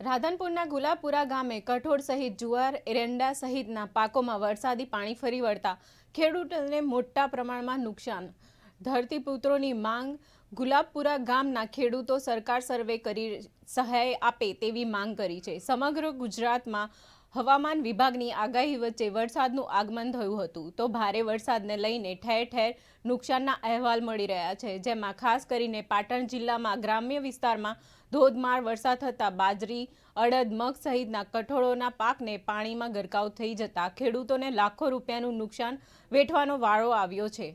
રાધનપુરના ગુલાબપુરા ગામે કઠોળ સહિત જુવાર, એરંડા સહિતના પાકોમાં વરસાદી પાણી ફરી વળતા ખેડૂતોને મોટા પ્રમાણમાં નુકસાન. ધરતીપુત્રોની માંગ ગુલાબપુરા ગામના ખેડૂતો સરકાર સર્વે કરી સહાય આપે તેવી માંગ કરી છે. સમગ્ર ગુજરાતમાં હવામાન વિભાગની આગાહી વચ્ચે વરસાદનું આગમન થયું હતું. તો ભારે વરસાદને લઈને ઠેર ઠેર નુકસાનના અહેવાલ મળી રહ્યા છે. જેમાં ખાસ કરીને પાટણ જિલ્લામાં ગ્રામ્ય વિસ્તારમાં ધોધમાર વરસાદ થતાં બાજરી, અડદ, મગ સહિતના કઠોળોના પાકને પાણીમાં ગરકાવ થઈ જતા ખેડૂતોને લાખો રૂપિયાનું નુકસાન વેઠવાનો વારો આવ્યો છે.